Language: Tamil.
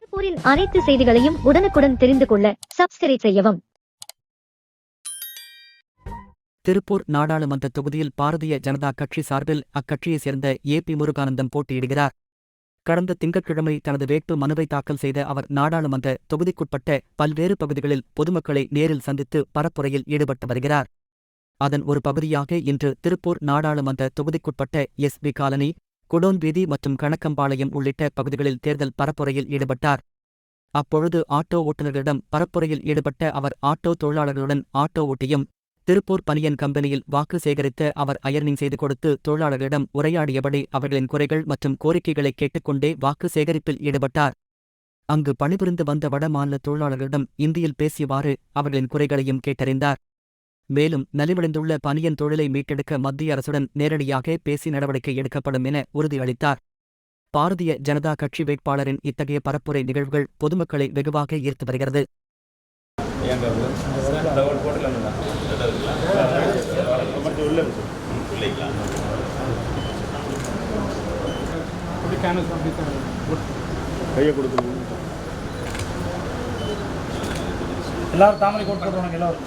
திருப்பூரின் அனைத்து செய்திகளையும் உடனுக்குடன் தெரிந்து கொள்ள சப்ஸ்கிரைப் செய்யவும். திருப்பூர் நாடாளுமன்ற தொகுதியில் பாரதிய ஜனதா கட்சி சார்பில் அக்கட்சியைச் சேர்ந்த ஏ பி முருகானந்தம் போட்டியிடுகிறார். கடந்த திங்கட்கிழமை தனது வேட்பு மனுவை தாக்கல் செய்த அவர் நாடாளுமன்ற தொகுதிக்குட்பட்ட பல்வேறு பகுதிகளில் பொதுமக்களை நேரில் சந்தித்து பரப்புரையில் ஈடுபட்டு வருகிறார். அதன் ஒரு பகுதியாக இன்று திருப்பூர் நாடாளுமன்ற தொகுதிக்குட்பட்ட எஸ். பி காலனி குடோன் வீதி மற்றும் கணக்கம்பாளையம் உள்ளிட்ட பகுதிகளில் தேர்தல் பரப்புரையில் ஈடுபட்டார். அப்பொழுது ஆட்டோ ஓட்டுநர்களிடம் பரப்புரையில் ஈடுபட்ட அவர் ஆட்டோ தொழிலாளர்களுடன் ஆட்டோ ஓட்டியும் திருப்பூர் பனியன் கம்பெனியில் வாக்கு சேகரித்த அவர் அயர்னிங் செய்து கொடுத்து தொழிலாளர்களிடம் உரையாடியபடி அவர்களின் குறைகள் மற்றும் கோரிக்கைகளை கேட்டுக்கொண்டே வாக்கு சேகரிப்பில் ஈடுபட்டார். அங்கு பணிபுரிந்து வந்த வடமாநில தொழிலாளர்களிடம் இந்தியில் பேசியவாறு அவர்களின் குறைகளையும் கேட்டறிந்தார். மேலும் நலிவடைந்துள்ள பனியன் தொழிலை மீட்டெடுக்க மத்திய அரசுடன் நேரடியாக பேசி நடவடிக்கை எடுக்கப்படும் என உறுதியளித்தார். பாரதிய ஜனதா கட்சி வேட்பாளரின் இத்தகைய பரப்புரை நிகழ்வுகள் பொதுமக்களை வெகுவாக ஈர்த்து வருகிறது. கையை எல்லாரும் தாமரை கோட் போடுறவங்க எல்லாரும்.